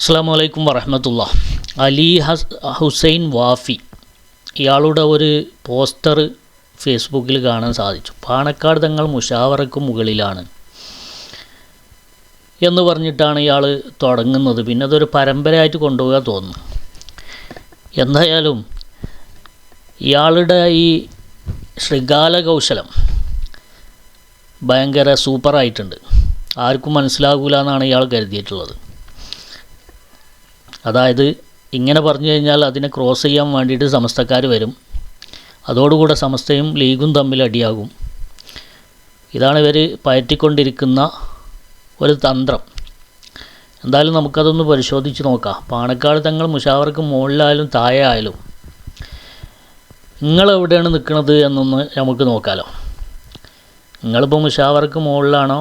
അസ്സാം വലൈക്കും വറഹമത്തുള്ള. അലി ഹസ് ഹുസൈൻ വാഫി. ഇയാളുടെ ഒരു പോസ്റ്റർ ഫേസ്ബുക്കിൽ കാണാൻ സാധിച്ചു. പാണക്കാട് തങ്ങൾ മുഷാവറയ്ക്ക് മുകളിലാണ് എന്ന് പറഞ്ഞിട്ടാണ് ഇയാൾ തുടങ്ങുന്നത്. പിന്നെ അതൊരു പരമ്പരയായിട്ട് കൊണ്ടുപോകാൻ തോന്നുന്നു. എന്തായാലും ഇയാളുടെ ഈ ശൃഗാല കൗശലം ഭയങ്കര സൂപ്പറായിട്ടുണ്ട്. ആർക്കും മനസ്സിലാകൂല എന്നാണ് ഇയാൾ കരുതിയിട്ടുള്ളത്. അതായത് ഇങ്ങനെ പറഞ്ഞു കഴിഞ്ഞാൽ അതിനെ ക്രോസ് ചെയ്യാൻ വേണ്ടിയിട്ട് സമസ്തക്കാർ വരും. അതോടുകൂടെ സമസ്തയും ലീഗും തമ്മിൽ അടിയാകും. ഇതാണ് ഇവർ പയറ്റിക്കൊണ്ടിരിക്കുന്ന ഒരു തന്ത്രം. എന്തായാലും നമുക്കതൊന്ന് പരിശോധിച്ച് നോക്കാം. പാണക്കാട് തങ്ങൾ മുഷാവർക്ക് മുകളിലായാലും താഴെ ആയാലും നിങ്ങൾ എവിടെയാണ് നിൽക്കുന്നത് എന്നൊന്ന് നമുക്ക് നോക്കാമല്ലോ നിങ്ങളിപ്പോൾ മുഷാവർക്ക് മുകളിലാണോ?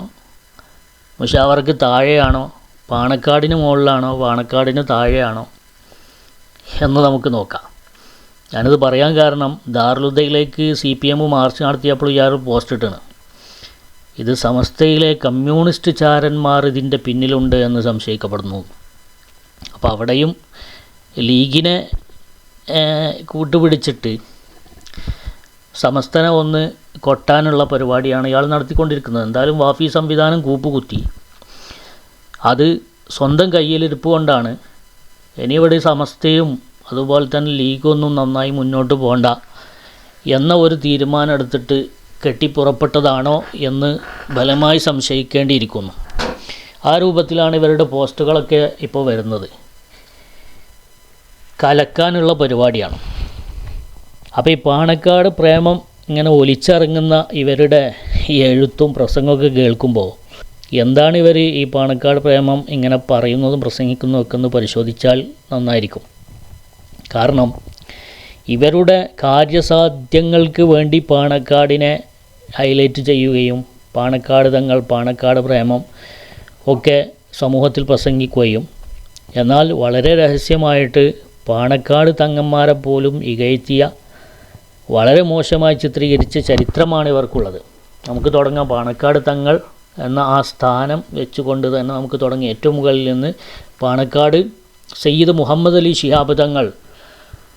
മുഷാവർക്ക് താഴെയാണോ? പാണക്കാടിന് മുകളിലാണോ പാണക്കാടിന് താഴെയാണോ എന്ന് നമുക്ക് നോക്കാം. ഞാനിത് പറയാൻ കാരണം ദാറുലുദ്ദയിലേക്ക് സി പി എം മാർച്ച് നടത്തിയപ്പോൾ ഇയാൾ പോസ്റ്റ് ഇട്ടാണ്. ഇത് സമസ്തയിലെ കമ്മ്യൂണിസ്റ്റ് ചാരന്മാർ ഇതിന്റെ പിന്നിലുണ്ട് എന്ന് സംശയിക്കപ്പെടുന്നു. അപ്പോൾ അവിടെയും ലീഗിനെ കൂട്ടുപിടിച്ചിട്ട് സമസ്തനെ ഒന്ന് കൊട്ടാനുള്ള പരിപാടിയാണ് ഇയാൾ നടത്തിക്കൊണ്ടിരിക്കുന്നത്. എന്തായാലും വാഫി സംവിധാനം കൂപ്പുകുത്തി. അത് സ്വന്തം കയ്യിലിരിപ്പ് കൊണ്ടാണ്. ഇനി ഇവിടെ സമസ്തയും അതുപോലെ തന്നെ ലീഗൊന്നും നന്നായി മുന്നോട്ട് പോകണ്ട എന്ന ഒരു തീരുമാനം എടുത്തിട്ട് കെട്ടിപ്പുറപ്പെട്ടതാണോ എന്ന് ബലമായി സംശയിക്കേണ്ടിയിരിക്കുന്നു. ആ രൂപത്തിലാണ് ഇവരുടെ പോസ്റ്റുകളൊക്കെ ഇപ്പോൾ വരുന്നത്. കലക്കാനുള്ള പരിപാടിയാണ്. അപ്പോൾ ഈ പാണക്കാട് പ്രേമം ഇങ്ങനെ ഒലിച്ചിറങ്ങുന്ന ഇവരുടെ എഴുത്തും പ്രസംഗമൊക്കെ കേൾക്കുമ്പോൾ എന്താണ് ഇവർ ഈ പാണക്കാട് പ്രേമം ഇങ്ങനെ പറയുന്നതും പ്രസംഗിക്കുന്നതും ഒക്കെ ഒന്ന് പരിശോധിച്ചാൽ നന്നായിരിക്കും. കാരണം ഇവരുടെ കാര്യസാധ്യങ്ങൾക്ക് വേണ്ടി പാണക്കാടിനെ ഹൈലൈറ്റ് ചെയ്യുകയും പാണക്കാട് തങ്ങൾ പാണക്കാട് പ്രേമം ഒക്കെ സമൂഹത്തിൽ പ്രസംഗിക്കുകയും എന്നാൽ വളരെ രഹസ്യമായിട്ട് പാണക്കാട് തങ്ങന്മാരെ പോലും ഇകഴ്ത്തിയ വളരെ മോശമായി ചിത്രീകരിച്ച ചരിത്രമാണ് ഇവർക്കുള്ളത്. നമുക്ക് തുടങ്ങാം. പാണക്കാട് തങ്ങൾ എന്ന ആ സ്ഥാനം വെച്ചുകൊണ്ട് തന്നെ നമുക്ക് തുടങ്ങി. ഏറ്റവും മുകളിൽ നിന്ന് പാണക്കാട് സയ്യിദ് മുഹമ്മദ് അലി ശിഹാബ് തങ്ങൾ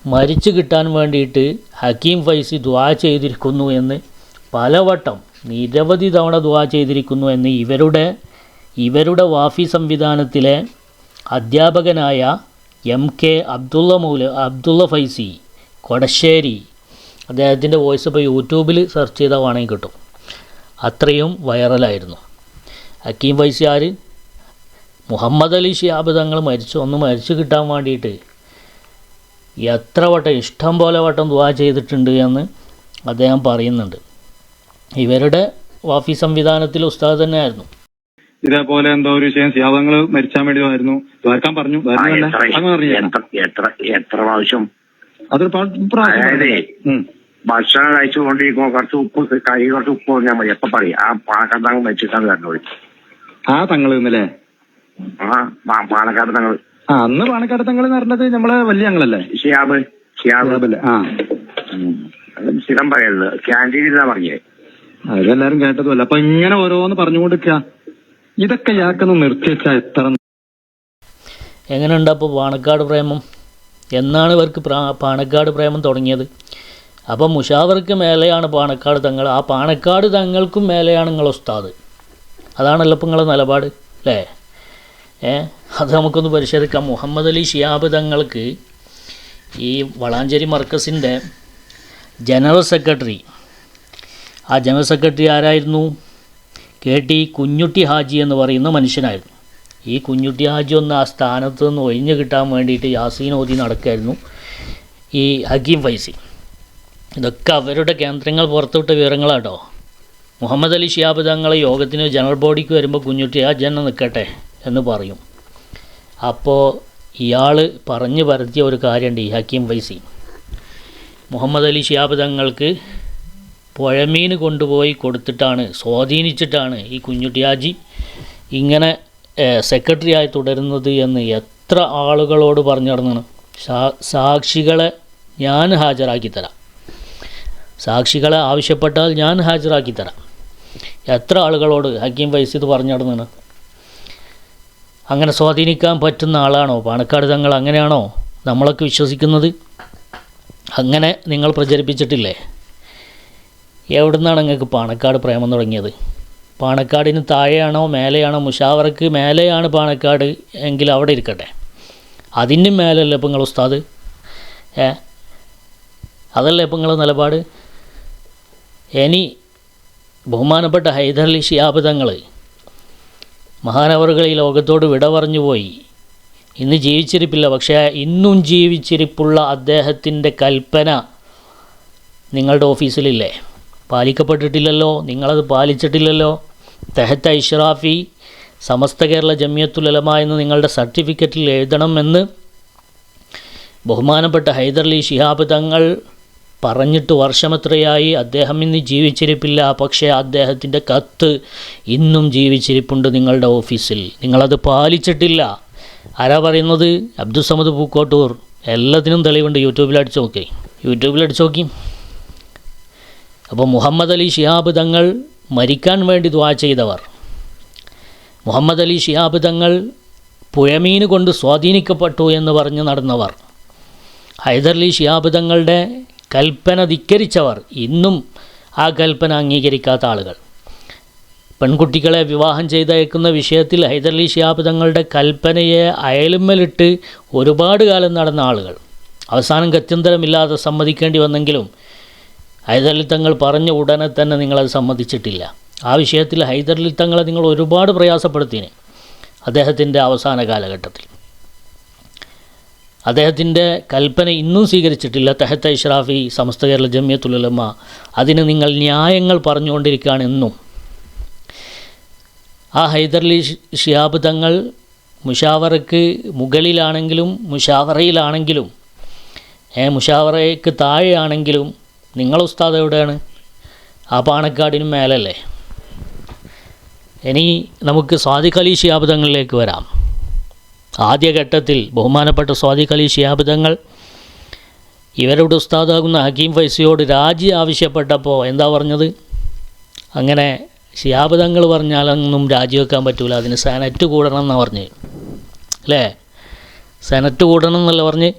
മരിച്ചു കിട്ടാൻ വേണ്ടിയിട്ട് ഹക്കീം ഫൈസി ദ്വാ ചെയ്തിരിക്കുന്നു എന്ന് പലവട്ടം നിരവധി തവണ ദ്വാ ചെയ്തിരിക്കുന്നു എന്ന് ഇവരുടെ ഇവരുടെ വാഫി സംവിധാനത്തിലെ അധ്യാപകനായ എം കെ അബ്ദുള്ള മൗല അബ്ദുള്ള ഫൈസി കൊടശ്ശേരി അദ്ദേഹത്തിന്റെ വോയിസ് ഇപ്പോൾ യൂട്യൂബിൽ സെർച്ച് ചെയ്താൽ വേണമെങ്കിൽ കിട്ടും. അത്രയും വൈറലായിരുന്നു. ഹക്കീം ഫൈസിയാർ ആര് മുഹമ്മദ് അലി ഷിയാബ് തങ്ങൾ മരിച്ചു. ഒന്ന് മരിച്ചു കിട്ടാൻ വേണ്ടിയിട്ട് എത്ര വട്ടം ഇഷ്ടം പോലെ വട്ടം ദുവാ ചെയ്തിട്ടുണ്ട് എന്ന് അദ്ദേഹം പറയുന്നുണ്ട്. ഇവരുടെ വാഫി സംവിധാനത്തിൽ ഉസ്താദ് തന്നെയായിരുന്നു. ഇതേപോലെ എന്തോ ഒരു വിഷയം സിയാദങ്ങൾ മരിച്ചാൻ വേണ്ടി ആയിരുന്നു ദ്വാരക്കാൻ പറഞ്ഞു. എത്ര എത്ര എത്ര എത്ര പ്രാവശ്യം? അതൊരു അതായത്. ഭക്ഷണം കഴിച്ചുകൊണ്ടിരിക്കുമ്പോ കുറച്ച് ഉപ്പ് കൈ കുറച്ച് ഉപ്പ് പറഞ്ഞാൽ മതി. എപ്പൊ പറയും? ആ പാണക്കാട് മരിച്ചിട്ടാണ് കണ്ടോളി ആ തങ്ങൾ ഇന്നലെ ആ തങ്ങൾ ആ അന്ന് പാണക്കാട് തങ്ങൾ എന്ന് പറഞ്ഞത് നമ്മളെ വലിയ ഞങ്ങളല്ലേ ഷിയാബ് ഷിയാബ്. ഷിയാബല്ലേ? ആ. സ്ഥിരം പറഞ്ഞേ. അതെല്ലാരും കേട്ടതുമല്ല. അപ്പൊ ഇങ്ങനെ ഓരോന്ന് പറഞ്ഞുകൊണ്ടിരിക്ക. ഇതൊക്കെ ഇയാൾക്കൊന്ന് നിർത്തി വെച്ചാൽ എത്ര എങ്ങനെയുണ്ട് അപ്പോൾ പാണക്കാട് പ്രേമം? എന്നാണ് ഇവർക്ക് പ്രാ- പാണക്കാട് പ്രേമം തുടങ്ങിയത്? അപ്പോൾ മുഷാവർക്ക് മേലെയാണ് പാണക്കാട് തങ്ങൾ. ആ പാണക്കാട് തങ്ങൾക്കും മേലെയാണ് നിങ്ങൾ ഉസ്താദ്. അതാണല്ലോ ഇപ്പം നിങ്ങളുടെ നിലപാട് അല്ലേ? ഏ? അത് നമുക്കൊന്ന് പരിശോധിക്കാം. മുഹമ്മദ് അലി ഷിയാബ് തങ്ങൾക്ക് ഈ വളാഞ്ചേരി മർക്കസിന്റെ ജനറൽ സെക്രട്ടറി. ആ ജനറൽ സെക്രട്ടറി ആരായിരുന്നു? കെ ടി കുഞ്ഞുട്ടി ഹാജി എന്ന് പറയുന്ന മനുഷ്യനായിരുന്നു. ഈ കുഞ്ഞുട്ടി ഹാജി ഒന്ന് ആ സ്ഥാനത്ത് നിന്ന് ഒഴിഞ്ഞു കിട്ടാൻ വേണ്ടിയിട്ട് യാസീൻ ഓതി നടക്കായിരുന്നു ഈ ഹക്കീം ഫൈസി. ഇതൊക്കെ അവരുടെ കേന്ദ്രങ്ങൾ പുറത്തുവിട്ട വിവരങ്ങളാട്ടോ. മുഹമ്മദ് അലി ഷിയാബ് തങ്ങളെ യോഗത്തിന് ജനറൽ ബോഡിക്ക് വരുമ്പോൾ കുഞ്ഞുട്ടി ആ ജന നിൽക്കട്ടെ എന്ന് പറയും. അപ്പോൾ ഇയാൾ പറഞ്ഞു പരത്തിയ ഒരു കാര്യമുണ്ട് ഈ ഹക്കീം വൈസി മുഹമ്മദ് അലി ഷിയാബ് തങ്ങൾക്ക് പുഴമീൻ കൊണ്ടുപോയി കൊടുത്തിട്ടാണ് സ്വാധീനിച്ചിട്ടാണ് ഈ കുഞ്ഞുട്ടിയാജി ഇങ്ങനെ സെക്രട്ടറി ആയി തുടരുന്നത് എന്ന് എത്ര ആളുകളോട് പറഞ്ഞു നടന്നാണ് സാക്ഷികളെ ഞാൻ ഹാജരാക്കി തരാം. സാക്ഷികളെ ആവശ്യപ്പെട്ടാൽ ഞാൻ ഹാജരാക്കി തരാം. എത്ര ആളുകളോട് ഹക്കീം വൈസ് ഇത് പറഞ്ഞു അങ്ങനെ സ്വാധീനിക്കാൻ പറ്റുന്ന ആളാണോ? പാണക്കാട് തങ്ങൾ അങ്ങനെയാണോ? നമ്മളൊക്കെ വിശ്വസിക്കുന്നത് അങ്ങനെ നിങ്ങൾ പ്രചരിപ്പിച്ചിട്ടില്ലേ? എവിടുന്നാണ് നിങ്ങൾക്ക് പാണക്കാട് പ്രേമം തുടങ്ങിയത്? പാണക്കാടിന് താഴെയാണോ മേലെയാണോ? മുഷാവറക്ക് മേലെയാണ് പാണക്കാട് എങ്കിൽ അവിടെ ഇരിക്കട്ടെ. അതിനും മേലല്ലേ ഇപ്പം നിങ്ങൾ ഉസ്താദ്? ഏ? അതല്ലേ ഇപ്പം നിങ്ങളെ നിലപാട്? ഇനി ബഹുമാനപ്പെട്ട ഹൈദർലി ഷിയാബിതങ്ങൾ മഹാനവറുകൾ ഈ ലോകത്തോട് വിട പറഞ്ഞു പോയി. ഇന്ന് ജീവിച്ചിരിപ്പില്ല. പക്ഷേ ഇന്നും ജീവിച്ചിരിപ്പുള്ള അദ്ദേഹത്തിന്റെ കൽപ്പന നിങ്ങളുടെ ഓഫീസിലില്ലേ? പാലിക്കപ്പെട്ടിട്ടില്ലല്ലോ. നിങ്ങളത് പാലിച്ചിട്ടില്ലല്ലോ. തെഹത്ത ഇഷ്റാഫി സമസ്ത കേരള ജമിയത്തുലമ എന്ന് നിങ്ങളുടെ സർട്ടിഫിക്കറ്റിൽ എഴുതണമെന്ന് ബഹുമാനപ്പെട്ട ഹൈദർലി ശിഹാബ് തങ്ങൾ പറഞ്ഞിട്ട് വർഷമെത്രയായി? അദ്ദേഹം ഇന്ന് ജീവിച്ചിരിപ്പില്ല. പക്ഷേ അദ്ദേഹത്തിന്റെ കത്ത് ഇന്നും ജീവിച്ചിരിപ്പുണ്ട് നിങ്ങളുടെ ഓഫീസിൽ. നിങ്ങളത് പാലിച്ചിട്ടില്ല. ആരാ പറയുന്നത്? അബ്ദുസമദ് പൂക്കോട്ടൂർ. എല്ലാത്തിനും തെളിവുണ്ട്. യൂട്യൂബിൽ അടിച്ചു നോക്കി. യൂട്യൂബിൽ അടിച്ചു നോക്കി. അപ്പോൾ മുഹമ്മദ് അലി ഷിഹാബ് തങ്ങൾ മരിക്കാൻ വേണ്ടി ദ്വാ ചെയ്തവർ. മുഹമ്മദ് അലി ഷിഹാബ് തങ്ങൾ പുഴമീൻ കൊണ്ട് സ്വാധീനിക്കപ്പെട്ടു എന്ന് പറഞ്ഞ് നടന്നവർ. ഹൈദർലി ഷിഹാബ് തങ്ങളുടെ കൽപ്പന ധിക്കരിച്ചവർ ഇന്നും ആ കൽപ്പന അംഗീകരിക്കാത്ത ആളുകൾ. പെൺകുട്ടികളെ വിവാഹം ചെയ്തയക്കുന്ന വിഷയത്തിൽ ഹൈദർലി ഷിയാബ് തങ്ങളുടെ കൽപ്പനയെ അയലുമ്മലിട്ട് ഒരുപാട് കാലം നടന്ന ആളുകൾ. അവസാനം ഗത്യന്തരമില്ലാതെ സമ്മതിക്കേണ്ടി വന്നെങ്കിലും ഹൈദരലി തങ്ങൾ പറഞ്ഞ ഉടനെ തന്നെ നിങ്ങളത് സമ്മതിച്ചിട്ടില്ല. ആ വിഷയത്തിൽ ഹൈദരലി തങ്ങളെ നിങ്ങൾ ഒരുപാട് പ്രയാസപ്പെടുത്തിന്. അദ്ദേഹത്തിന്റെ അവസാന കാലഘട്ടത്തിൽ. അദ്ദേഹത്തിന്റെ കൽപ്പന ഇന്നും സ്വീകരിച്ചിട്ടില്ല. തെഹത്ത ഇഷ്റാഫി സമസ്ത കേരള ജമ്യത്തുലമ്മ അതിന് നിങ്ങൾ ന്യായങ്ങൾ പറഞ്ഞുകൊണ്ടിരിക്കുകയാണ് എന്നും. ആ ഹൈദർലി ഷിയാബ് തങ്ങൾ മുഷാവറയ്ക്ക് മുകളിലാണെങ്കിലും മുഷാവറയിലാണെങ്കിലും ഏ മുഷാവറയ്ക്ക് താഴെയാണെങ്കിലും നിങ്ങൾ ഉസ്താദ് എവിടെയാണ്? ആ പാണക്കാടിനും മേലല്ലേ? ഇനി നമുക്ക് സ്വാദിഖലി തങ്ങളിലേക്ക് വരാം. ആദ്യഘട്ടത്തിൽ ബഹുമാനപ്പെട്ട സ്വാദിഖ് അലി ഷിയാബ് ഇവരുടെ ഉസ്താദാകുന്ന ഹക്കീം ഫൈസിയോട് രാജി ആവശ്യപ്പെട്ടപ്പോൾ എന്താ പറഞ്ഞത്? അങ്ങനെ ഷിയാബ് പറഞ്ഞാലൊന്നും രാജിവെക്കാൻ പറ്റൂല അതിന് സെനറ്റ് കൂടണം എന്നാണ് പറഞ്ഞ്. അല്ലേ? സെനറ്റ് കൂടണം എന്നല്ല പറഞ്ഞ്.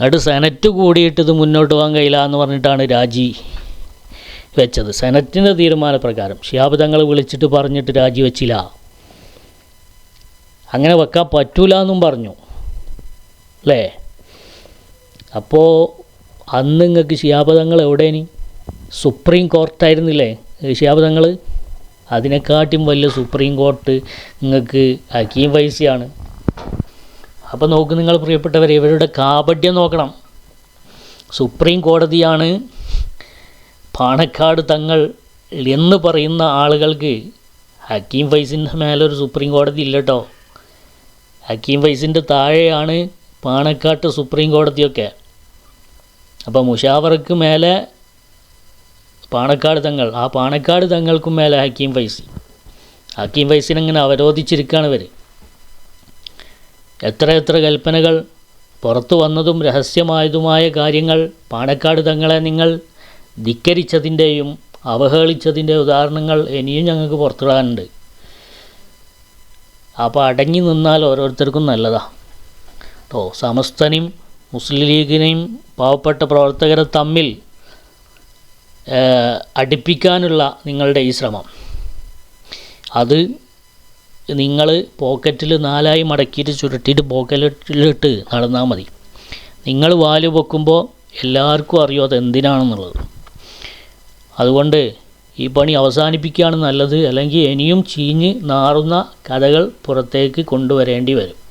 എന്നിട്ട് സെനറ്റ് കൂടിയിട്ട് ഇത് മുന്നോട്ട് പോകാൻ കഴിയില്ല എന്ന് പറഞ്ഞിട്ടാണ് രാജി വെച്ചത്. സെനറ്റിന്റെ തീരുമാനപ്രകാരം ഷിയാബ് തങ്ങൾ വിളിച്ചിട്ട് പറഞ്ഞിട്ട് രാജി വെച്ചില്ല. അങ്ങനെ വെക്കാൻ പറ്റൂല എന്നും പറഞ്ഞു. അല്ലേ അപ്പോൾ അന്ന് നിങ്ങൾക്ക് ഷിയാബ് തങ്ങൾ എവിടേനി സുപ്രീം കോർട്ടായിരുന്നില്ലേ ഷിയാബ് അതിനെക്കാട്ടിയും അതിനെക്കാട്ടും വലിയ സുപ്രീം കോർട്ട് നിങ്ങൾക്ക് ഹക്കീം വൈസിയാണ് അപ്പോൾ നോക്ക് നിങ്ങൾ പ്രിയപ്പെട്ടവർ ഇവരുടെ കാപഡ്യം നോക്കണം. സുപ്രീം കോടതിയാണ് പാണക്കാട് തങ്ങൾ എന്ന് പറയുന്ന ആളുകൾക്ക് ഹക്കീം ഫൈസിന്റെ മേലൊരു സുപ്രീം കോടതി ഇല്ല കേട്ടോ ഹക്കീം ഫൈസിന്റെ താഴെയാണ് പാണക്കാട്ട് സുപ്രീം കോടതിയൊക്കെ. അപ്പോൾ മുഷാവറക്ക് മേലെ പാണക്കാട് തങ്ങൾ ആ പാണക്കാട് തങ്ങൾക്കും മേലെ ഹക്കീം ഫൈസി. ഹക്കീം ഫൈസിനങ്ങനെ അവരോധിച്ചിരിക്കുകയാണ് ഇവർ എത്ര എത്ര കൽപ്പനകൾ പുറത്തു വന്നതും രഹസ്യമായതുമായ കാര്യങ്ങൾ പാണക്കാട് തങ്ങളെ നിങ്ങൾ ധിക്കരിച്ചതിന്റെയും അവഹേളിച്ചതിന്റെ ഉദാഹരണങ്ങൾ ഇനിയും ഞങ്ങൾക്ക് പുറത്തിടാനുണ്ട് അപ്പോൾ അടങ്ങി നിന്നാൽ ഓരോരുത്തർക്കും നല്ലതാണ് കേട്ടോ സമസ്തനെയും മുസ്ലിം ലീഗിനെയും പാവപ്പെട്ട പ്രവർത്തകരെ തമ്മിൽ അടുപ്പിക്കാനുള്ള നിങ്ങളുടെ ഈ ശ്രമം. അത് നിങ്ങൾ പോക്കറ്റിൽ നാലായി മടക്കിയിട്ട് ചുരുട്ടിയിട്ട് പോക്കറ്റിലിട്ട് നടന്നാൽ മതി. നിങ്ങൾ വാൽ പൊക്കുമ്പോൾ എല്ലാവർക്കും അറിയും അത് എന്തിനാണെന്നുള്ളത് അതുകൊണ്ട് ഈ പണി അവസാനിപ്പിക്കുകയാണ് നല്ലത്. അല്ലെങ്കിൽ ഇനിയും ചീഞ്ഞ് നാറുന്ന കഥകൾ പുറത്തേക്ക് കൊണ്ടുവരേണ്ടി വരും.